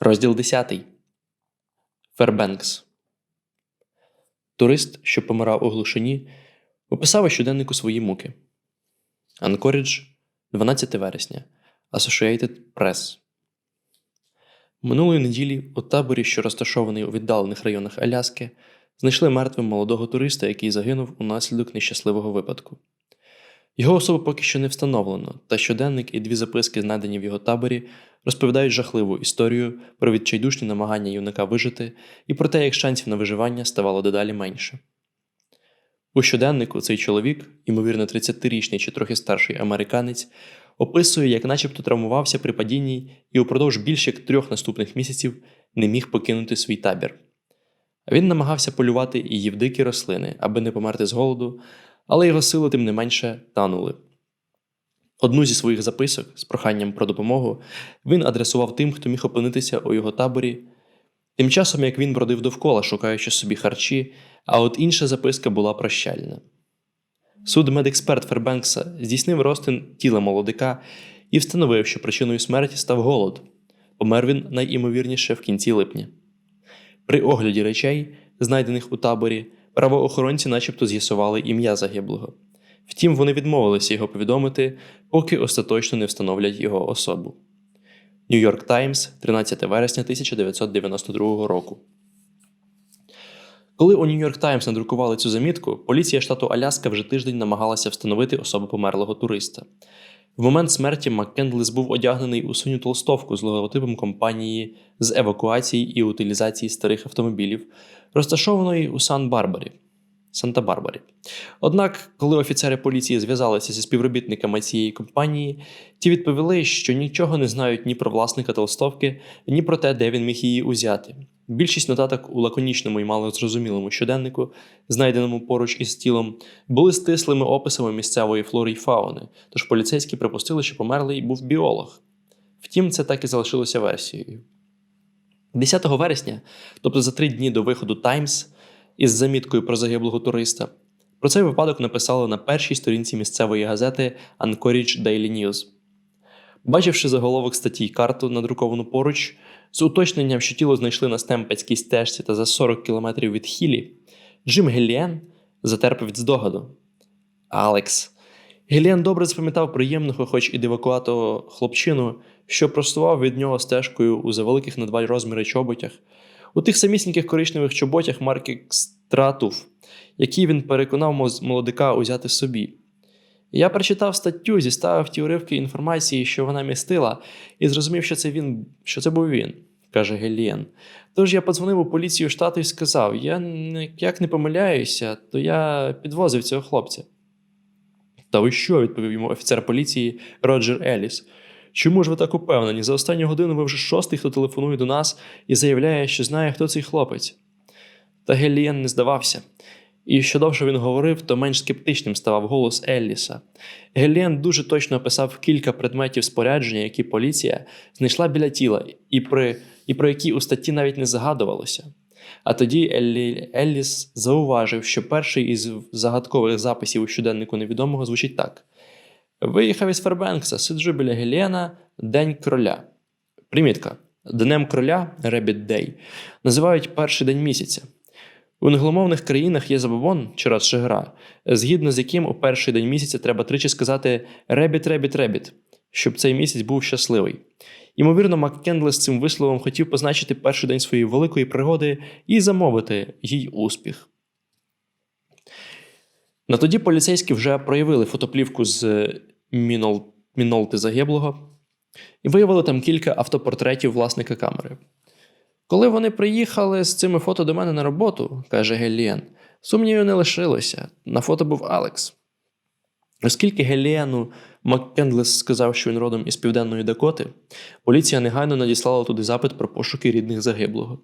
Розділ 10. Фербенкс. Турист, що помирав у глушині, описав у щоденнику свої муки. Анкорідж, 12 вересня. Associated Press. Минулої неділі у таборі, що розташований у віддалених районах Аляски, знайшли мертвим молодого туриста, який загинув унаслідок нещасливого випадку. Його особу поки що не встановлено, та щоденник і дві записки, знайдені в його таборі, розповідають жахливу історію про відчайдушні намагання юнака вижити і про те, як шансів на виживання ставало дедалі менше. У щоденнику цей чоловік, ймовірно, 30-річний чи трохи старший американець, описує, як начебто травмувався при падінні і упродовж більш як трьох наступних місяців не міг покинути свій табір. Він намагався полювати і їв дикі рослини, аби не померти з голоду, але його сили тим не менше танули. Одну зі своїх записок з проханням про допомогу він адресував тим, хто міг опинитися у його таборі. Тим часом, як він бродив довкола, шукаючи собі харчі, а от інша записка була прощальна. Судмедексперт Фербенкса здійснив розтин тіла молодика і встановив, що причиною смерті став голод. Помер він найімовірніше в кінці липня. При огляді речей, знайдених у таборі, правоохоронці начебто з'ясували ім'я загиблого. Втім, вони відмовилися його повідомити, поки остаточно не встановлять його особу. Нью-Йорк Таймс, 13 вересня 1992 року. Коли у Нью-Йорк Таймс надрукували цю замітку, поліція штату Аляска вже тиждень намагалася встановити особу померлого туриста. В момент смерті Маккендлес був одягнений у синю толстовку з логотипом компанії з евакуації і утилізації старих автомобілів, розташованої у Сан-Барбарі. Санта-Барбарі. Однак, коли офіцери поліції зв'язалися зі співробітниками цієї компанії, ті відповіли, що нічого не знають ні про власника толстовки, ні про те, де він міг її узяти. Більшість нотаток у лаконічному і малозрозумілому щоденнику, знайденому поруч із тілом, були стислими описами місцевої флори й фауни, тож поліцейські припустили, що померлий був біолог. Втім, це так і залишилося версією. 10 вересня, тобто за три дні до виходу Таймс, із заміткою про загиблого туриста. Про цей випадок написали на першій сторінці місцевої газети Anchorage Daily News. Бачивши заголовок статті й карту, надруковану поруч, з уточненням, що тіло знайшли на стемпецькій стежці та за 40 кілометрів від Хілі, Джим Геліен затерпив від здогаду. Алекс. Геліен добре запам'ятав приємного, хоч і дивакуватого хлопчину, що простував від нього стежкою у завеликих на два розміри чоботях, у тих самісіньких коричневих чоботях марки Стратув, які він переконав молодика узяти собі. Я прочитав статтю, зіставив ті уривки інформації, що вона містила, і зрозумів, що це він, що це був він, каже Гелієн. Тож я подзвонив у поліцію штату і сказав: я як не помиляюся, то я підвозив цього хлопця. Та ви що? відповів йому офіцер поліції Роджер Еліс. Чому ж ви так упевнені? За останню годину ви вже шостий, хто телефонує до нас і заявляє, що знає, хто цей хлопець. Та Гелієн не здавався. І що довше він говорив, то менш скептичним ставав голос Елліса. Гелієн дуже точно описав кілька предметів спорядження, які поліція знайшла біля тіла, і, при, і про які у статті навіть не згадувалося. А тоді Еллі, Елліс зауважив, що перший із загадкових записів у щоденнику невідомого звучить так. Виїхав із Фербенкса, сиджу біля Геліена, День кроля. Примітка. Днем кроля Rabbit Day називають перший день місяця. У англомовних країнах є забобон чи радше гра, згідно з яким у перший день місяця треба тричі сказати «ребіт, ребіт, ребіт», щоб цей місяць був щасливий. Ймовірно, Маккендлес цим висловом хотів позначити перший день своєї великої пригоди і замовити їй успіх. На тоді поліцейські вже проявили фотоплівку з Мінол... Мінолти загиблого і виявили там кілька автопортретів власника камери. Коли вони приїхали з цими фото до мене на роботу, каже Геліен, сумнівів не лишилося. На фото був Алекс. Оскільки Геліену Маккендлес сказав, що він родом із Південної Дакоти, поліція негайно надіслала туди запит про пошуки рідних загиблого.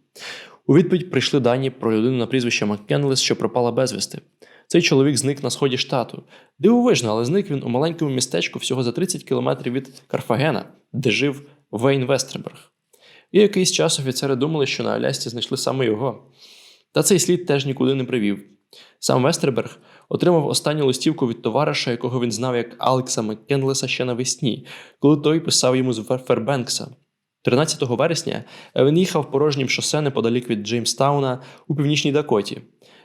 У відповідь прийшли дані про людину на прізвище Маккенлес, що пропала безвісти. Цей чоловік зник на сході штату. Дивовижно, але зник він у маленькому містечку всього за 30 кілометрів від Карфагена, де жив Вейн Вестерберг. І якийсь час офіцери думали, що на Алясці знайшли саме його. Та цей слід теж нікуди не привів. Сам Вестерберг отримав останню листівку від товариша, якого він знав як Алекса Маккенлеса ще навесні, коли той писав йому з Фербенкса. 13 вересня він їхав порожнім шосе неподалік від Джеймстауна у північній Дакоті.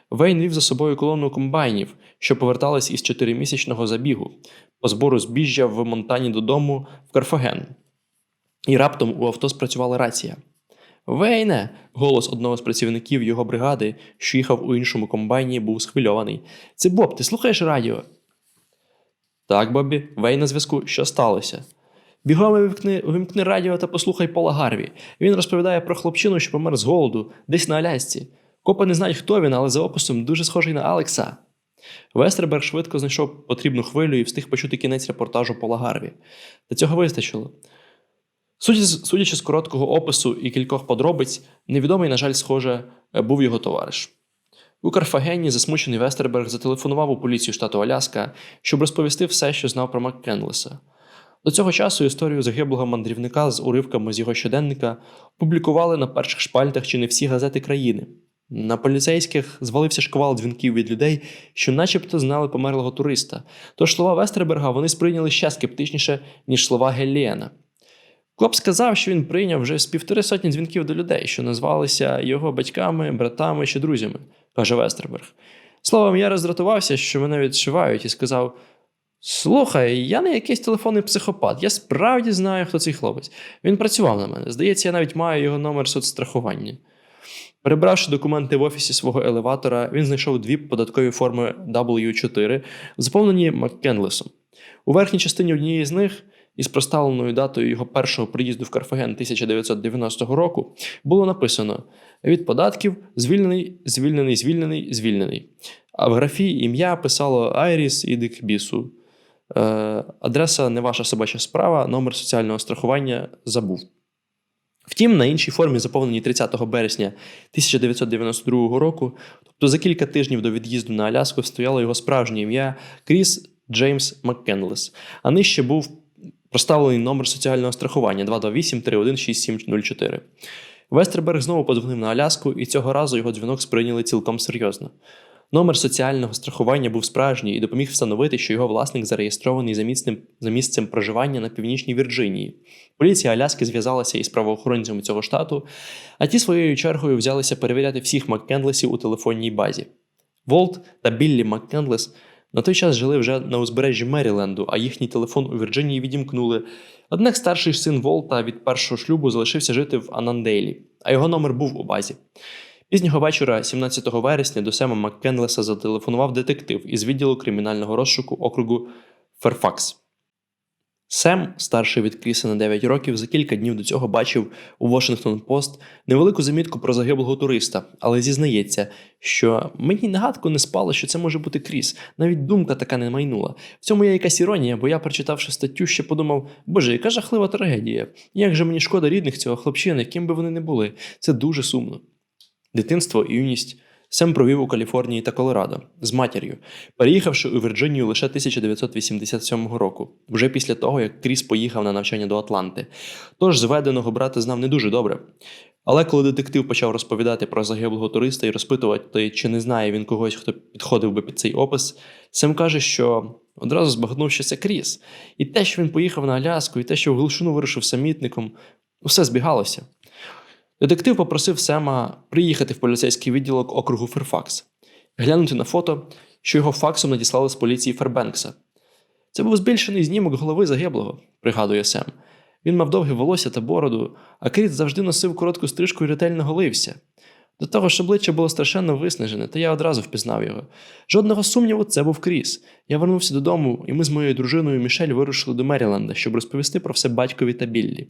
Вейн вів за собою колону комбайнів, що повертались із чотиримісячного забігу по збору збіжжя в Монтані додому в Карфаген. І раптом у авто спрацювала рація. Вейне! Голос одного з працівників його бригади, що їхав у іншому комбайні, був схвильований. Це Боб, ти слухаєш радіо? Так, Бобі, Вей на зв'язку, що сталося? Бігом вимкни, вимкни радіо та послухай Пола Гарві. Він розповідає про хлопчину, що помер з голоду, десь на Алясці. Копи не знають, хто він, але за описом дуже схожий на Алекса. Вестерберг швидко знайшов потрібну хвилю і встиг почути кінець репортажу Пола Гарві. Та цього вистачило. Судячи з короткого опису і кількох подробиць, невідомий, на жаль, схоже, був його товариш. У Карфагені засмучений Вестерберг зателефонував у поліцію штату Аляска, щоб розповісти все, що знав про Маккенлеса. До цього часу історію загиблого мандрівника з уривками з його щоденника публікували на перших шпальтах чи не всі газети країни. На поліцейських звалився шквал дзвінків від людей, що начебто знали померлого туриста. Тож слова Вестерберга вони сприйняли ще скептичніше, ніж слова Гелліена. Клоп сказав, що він прийняв вже з півтори сотні дзвінків до людей, що назвалися його батьками, братами чи друзями, каже Вестерберг. Словом, я роздратувався, що мене відшивають, і сказав: Слухай, я не якийсь телефонний психопат, я справді знаю, хто цей хлопець. Він працював на мене. Здається, я навіть маю його номер соцстрахування. Перебравши документи в офісі свого елеватора, він знайшов дві податкові форми W4, заповнені Маккенлесом. У верхній частині однієї з них, із проставленою датою його першого приїзду в Карфаген 1990 року, було написано: від податків звільнений, звільнений, звільнений, звільнений. А в графі ім'я писало Айріс і Дикбісу. Е, адреса не ваша собача справа, номер соціального страхування забув. Втім, на іншій формі, заповненій 30 березня 1992 року, тобто за кілька тижнів до від'їзду на Аляску, стояло його справжнє ім'я Кріс Джеймс Маккенлес, а нижче був проставлений номер соціального страхування 228 31 6704. Вестерберг знову подзвонив на Аляску, і цього разу його дзвінок сприйняли цілком серйозно. Номер соціального страхування був справжній і допоміг встановити, що його власник зареєстрований за місцем, за місцем проживання на північній Вірджинії. Поліція Аляски зв'язалася із правоохоронцями цього штату, а ті своєю чергою взялися перевіряти всіх Маккенлесів у телефонній базі. Волт та Біллі Маккенлес на той час жили вже на узбережжі Меріленду, а їхній телефон у Вірджинії відімкнули. Однак старший син Волта від першого шлюбу залишився жити в Анандейлі, а його номер був у базі. Пізнього вечора, 17 вересня, до Сема Маккенлеса зателефонував детектив із відділу кримінального розшуку округу Ферфакс. Сем, старший від Кріса на 9 років, за кілька днів до цього бачив у Washington Post невелику замітку про загиблого туриста, але зізнається, що мені нагадку не спало, що це може бути Кріс. Навіть думка така не майнула. В цьому є якась іронія, бо я, прочитавши статтю, ще подумав: Боже, яка жахлива трагедія! Як же мені шкода рідних цього хлопчини, ким би вони не були. Це дуже сумно. Дитинство і юність Сем провів у Каліфорнії та Колорадо з матір'ю, переїхавши у Вірджинію лише 1987 року, вже після того, як Кріс поїхав на навчання до Атланти. Тож зведеного брата знав не дуже добре. Але коли детектив почав розповідати про загиблого туриста і розпитувати, чи не знає він когось, хто підходив би під цей опис, Сем каже, що одразу збагнув, що це Кріс. І те, що він поїхав на Аляску, і те, що в глушину вирушив самітником, усе збігалося. Детектив попросив Сема приїхати в поліцейський відділок округу Ферфакс, глянути на фото, що його факсом надіслали з поліції Фербенкса. Це був збільшений знімок голови загиблого, пригадує Сем. Він мав довге волосся та бороду, а Кріт завжди носив коротку стрижку і ретельно голився. До того ж обличчя було страшенно виснажене, та я одразу впізнав його. Жодного сумніву, це був Кріс. Я вернувся додому, і ми з моєю дружиною Мішель вирушили до Меріленда, щоб розповісти про все батькові та Біллі.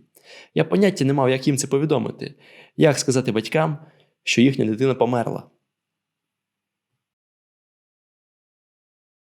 Я поняття не мав, як їм це повідомити, як сказати батькам, що їхня дитина померла.